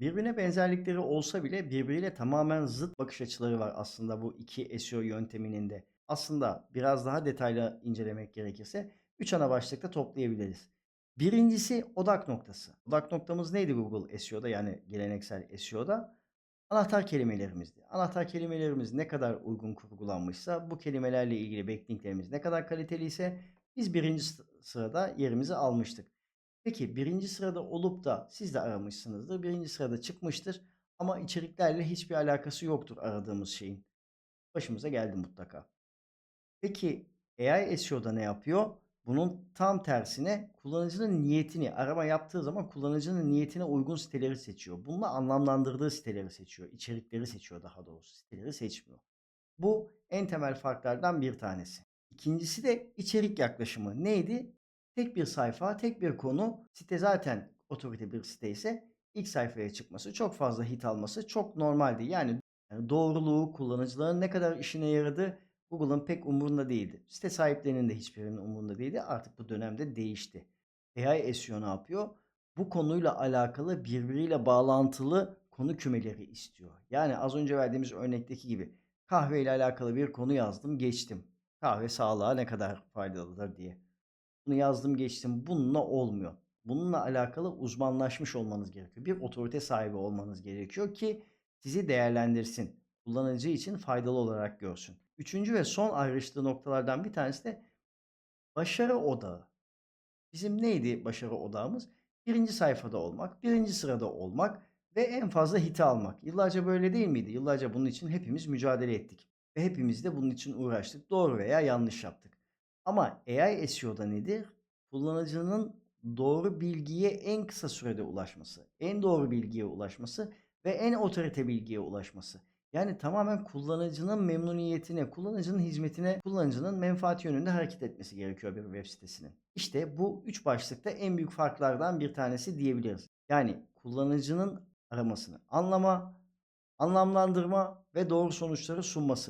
Birbirine benzerlikleri olsa bile birbiriyle tamamen zıt bakış açıları var aslında bu iki SEO yönteminin de. Aslında biraz daha detaylı incelemek gerekirse 3 ana başlıkta toplayabiliriz. Birincisi odak noktası. Odak noktamız neydi Google SEO'da yani geleneksel SEO'da? Anahtar kelimelerimizdi. Anahtar kelimelerimiz ne kadar uygun kurgulanmışsa, bu kelimelerle ilgili backlinklerimiz ne kadar kaliteliyse biz birinci sı- sırada yerimizi almıştık. Peki birinci sırada olup da siz de aramışsınızdır. Birinci sırada çıkmıştır ama içeriklerle hiçbir alakası yoktur aradığımız şeyin. Başımıza geldi mutlaka. Peki AI SEO'da ne yapıyor? Bunun tam tersine kullanıcının niyetini arama yaptığı zaman kullanıcının niyetine uygun siteleri seçiyor. Bununla anlamlandırdığı siteleri seçiyor. içerikleri seçiyor daha doğrusu. Siteleri seçmiyor. Bu en temel farklardan bir tanesi. İkincisi de içerik yaklaşımı. Neydi? Tek bir sayfa, tek bir konu. Site zaten otorite bir site ise ilk sayfaya çıkması, çok fazla hit alması çok normaldi. Yani doğruluğu, kullanıcıların ne kadar işine yaradığı Google'ın pek umurunda değildi. Site sahiplerinin de hiçbirinin umurunda değildi. Artık bu dönemde değişti. AI SEO ne yapıyor? Bu konuyla alakalı birbiriyle bağlantılı konu kümeleri istiyor. Yani az önce verdiğimiz örnekteki gibi kahve ile alakalı bir konu yazdım, geçtim. Kahve sağlığa ne kadar faydalıdır diye. Bunu yazdım, geçtim. Bununla olmuyor. Bununla alakalı uzmanlaşmış olmanız gerekiyor. Bir otorite sahibi olmanız gerekiyor ki sizi değerlendirsin. Kullanıcı için faydalı olarak görsün. Üçüncü ve son ayrıştığı noktalardan bir tanesi de başarı odağı. Bizim neydi başarı odağımız? Birinci sayfada olmak, birinci sırada olmak ve en fazla hiti almak. Yıllarca böyle değil miydi? Yıllarca bunun için hepimiz mücadele ettik. Ve hepimiz de bunun için uğraştık. Doğru veya yanlış yaptık. Ama AI SEO'da nedir? Kullanıcının doğru bilgiye en kısa sürede ulaşması, en doğru bilgiye ulaşması ve en otorite bilgiye ulaşması. Yani tamamen kullanıcının memnuniyetine, kullanıcının hizmetine, kullanıcının menfaati yönünde hareket etmesi gerekiyor bir web sitesinin. İşte bu üç başlıkta en büyük farklardan bir tanesi diyebiliriz. Yani kullanıcının aramasını anlama, anlamlandırma ve doğru sonuçları sunması.